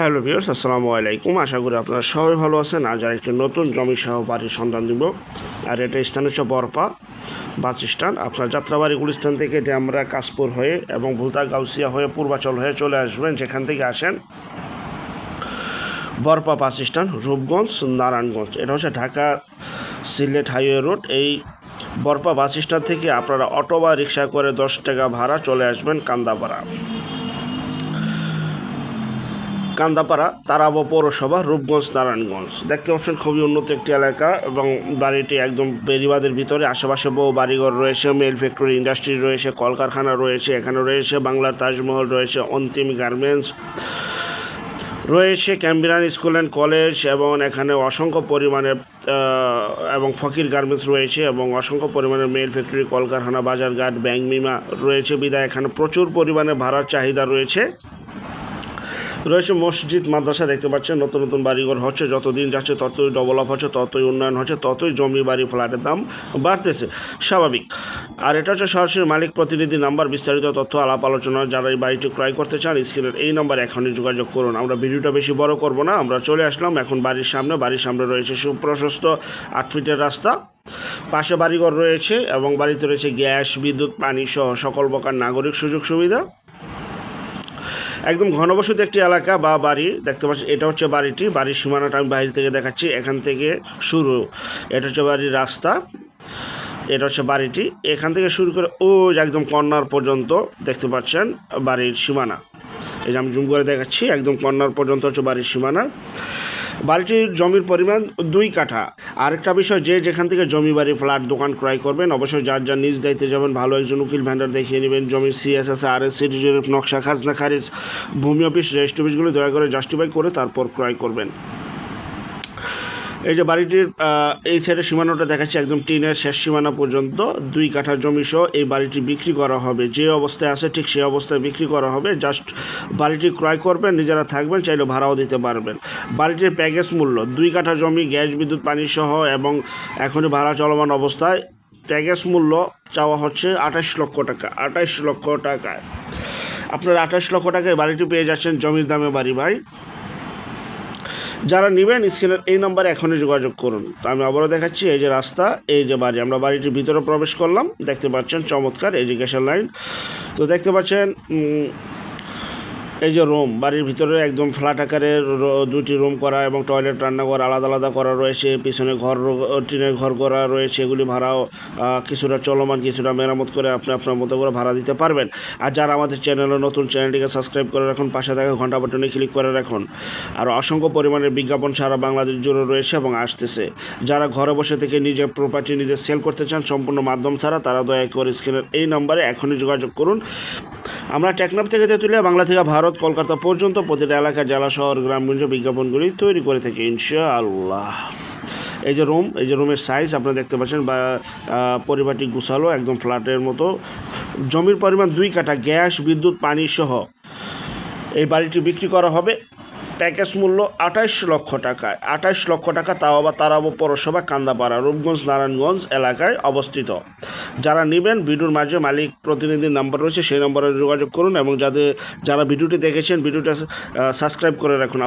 Hello viewers আসসালামু আলাইকুম। আশা করি আপনারা সবাই ভালো আছেন। আজ আর একটি নতুন জমি সহ বাড়ির সন্ধান দিব। আর এটা স্থান হচ্ছে বরপা বাস স্ট্যান্ড। আপনার যাত্রাবাড়ি গুলিস্তান থেকে ড্যামরা, কাশপুর হয়ে এবং ভুলতা গাউসিয়া হয়ে পূর্বাচল হয়ে চলে আসবেন। যেখান থেকে আসেন বরপা বাস স্ট্যান্ড, রূপগঞ্জ, নারায়ণগঞ্জ। এটা হচ্ছে ঢাকা সিলেট হাইওয়ে রোড। এই বরপা বাস স্ট্যান্ড থেকে আপনারা অটো বা রিক্সা করে দশ টাকা ভাড়া চলে আসবেন কান্দাপাড়া। কান্দাপাড়া, তারাবো পৌরসভা, রূপগঞ্জ, নারায়ণগঞ্জ। দেখতে পাচ্ছেন খুবই উন্নত একটি এলাকা এবং বাড়িটি একদম বেরিবাদের ভিতরে। আশেপাশে বহু বাড়িঘর রয়েছে, মেল ফ্যাক্টরি ইন্ডাস্ট্রি রয়েছে, কলকারখানা রয়েছে, এখানে রয়েছে বাংলার তাজমহল, রয়েছে অন্তিম গার্মেন্টস, রয়েছে ক্যাম্বিরান স্কুল অ্যান্ড কলেজ এবং এখানে অসংখ্য পরিমাণে এবং ফকির গার্মেন্টস রয়েছে এবং অসংখ্য পরিমাণে মেল ফ্যাক্টরি, কলকারখানা, বাজারঘাট, ব্যাংক, বিমা রয়েছে। বিদায় এখানে প্রচুর পরিমাণে ভাড়ার চাহিদা রয়েছে। রয়েছে মসজিদ, মাদ্রাসা, দেখতে পাচ্ছেন নতুন নতুন বাড়িঘর হচ্ছে, যতদিন যাচ্ছে ততই ডেভেলপ হচ্ছে, ততই উন্নয়ন হচ্ছে, ততই জমি বাড়ি ফ্ল্যাটের দাম বাড়তেছে। স্বাভাবিক। আর এটা হচ্ছে সরাসরি মালিক প্রতিনিধি নাম্বার, বিস্তারিত তথ্য, আলাপ আলোচনা, যারা এই বাড়িটি ক্রয় করতে চান, স্ক্রিনের এই নাম্বার এখনই যোগাযোগ করুন। আমরা ভিডিওটা বেশি বড় করব না, আমরা চলে আসলাম এখন বাড়ির সামনে। বাড়ির সামনে রয়েছে সুপ্রশস্ত আট ফিটের রাস্তা। পাশে বাড়িঘর রয়েছে এবং বাড়িতে রয়েছে গ্যাস, বিদ্যুৎ, পানি সহ সকল প্রকার নাগরিক সুযোগ সুবিধা। একদম ঘনবসতি একটি এলাকা বা বাড়ি, দেখতে পাচ্ছি, এটা হচ্ছে বাড়িটি, বাড়ির সীমানাটা আমি বাইরে থেকে দেখাচ্ছি, এখান থেকে শুরু। এটা হচ্ছে বাড়ির রাস্তা, এটা হচ্ছে বাড়িটি। এখান থেকে শুরু করে ও একদম কর্নার পর্যন্ত দেখতে পাচ্ছেন বাড়ির সীমানা। এই যে আমি জুম করে দেখাচ্ছি, একদম কর্নার পর্যন্ত হচ্ছে বাড়ির সীমানা। বাড়িটির জমির পরিমাণ দুই কাঠা। আরেকটা বিষয় যে যেখান থেকে জমি বাড়ি, ফ্ল্যাট, দোকান ক্রয় করবেন, অবশ্যই যার যার নিজ দায়িত্বে যাবেন, ভালো একজন উকিল ভ্যান্ডার দেখিয়ে নেবেন। জমির সিএসএস আর এস সিটিজের নকশা, খাজনা, খারিজ, ভূমি অফিস, রেজিস্ট্রি অফিসগুলো দয়া করে জাস্টিফাই করে তারপর ক্রয় করবেন। এই যে বাড়িটির এই সাইডের সীমানাটা দেখাচ্ছি একদম টিনের শেষ সীমানা পর্যন্ত। দুই কাঠা জমি সহ এই বাড়িটি বিক্রি করা হবে। যে অবস্থায় আছে ঠিক সেই অবস্থায় বিক্রি করা হবে। জাস্ট বাড়িটি ক্রয় করবেন, নিজেরা থাকবেন, চাইলে ভাড়াও দিতে পারবেন। বাড়িটির প্যাকেজ মূল্য, দুই কাঠা জমি, গ্যাস, বিদ্যুৎ, পানি সহ এবং এখনই ভাড়া চলমান অবস্থায় প্যাকেজ মূল্য চাওয়া হচ্ছে আঠাশ লক্ষ টাকা আঠাশ লক্ষ টাকায়। আপনারা আঠাশ লক্ষ টাকায় বাড়িটি পেয়ে যাচ্ছেন জমির দামে বাড়ি ভাই। যারা নেবেন স্ক্রিনের এই নম্বরে এখনই যোগাযোগ করুন। তো আমি আবারও দেখাচ্ছি, এই যে রাস্তা, এই যে বাড়ি, আমরা বাড়িটির ভিতরে প্রবেশ করলাম। দেখতে পাচ্ছেন চমৎকার এডুকেশন লাইন। তো দেখতে পাচ্ছেন এই যে রুম বাড়ির ভিতরে একদম ফ্ল্যাট আকারে দুটি রুম করা এবং টয়লেট রান্নাঘর আলাদা আলাদা করা রয়েছে, পিছনে ঘর টিনের ঘর করা রয়েছে, এগুলি ভাড়াও কিছুটা চলমান, কিছুটা মেরামত করে আপনি আপনার মতো করে ভাড়া দিতে পারবেন। আর যারা আমাদের চ্যানেলে নতুন চ্যানেলটিকে সাবস্ক্রাইব করে রাখুন, পাশে থাকা ঘণ্টা বাটনে ক্লিক করে রাখুন। আর অসংখ্য পরিমাণের বিজ্ঞাপন সারা বাংলাদেশ জুড়ে রয়েছে এবং আসতেছে। যারা ঘরে বসে থেকে নিজের প্রপার্টি নিজে সেল করতে চান, সম্পূর্ণ মাধ্যম ছাড়া তারা দয়া করে স্ক্রিনের এই নম্বরে এখনই যোগাযোগ করুন। আমরা টেকনাফ থেকে তেঁতুলিয়া, বাংলা থেকে ভারত, কলকাতা পর্যন্ত প্রতিটা এলাকা, জেলা, শহর গ্রামগঞ্জ বিজ্ঞাপনগুলি তৈরি করে থাকি, ইনশাআল্লাহ। এই যে রুম, এই যে রুমের সাইজ আপনারা দেখতে পাচ্ছেন, বা পরিবারটি গুছালো, একদম ফ্ল্যাটের মতো। জমির পরিমাণ দুই কাঠা, গ্যাস, বিদ্যুৎ, পানি সহ। এই বাড়িটি বিক্রি করা হবে। প্যাকেজ মূল্য আঠাশ লক্ষ টাকা। আঠাশ লক্ষ টাকা তাও আবার তারাব পৌরসভা কান্দাপাড়া, রূপগঞ্জ, নারায়ণগঞ্জ এলাকায় অবস্থিত। যারা নেবেন, ভিডিওর মাঝে মালিক প্রতিনিধির নাম্বার রয়েছে, সেই নম্বরে যোগাযোগ করুন এবং যাদের, যারা ভিডিওটি দেখেছেন, ভিডিওটা সাবস্ক্রাইব করে রাখুন।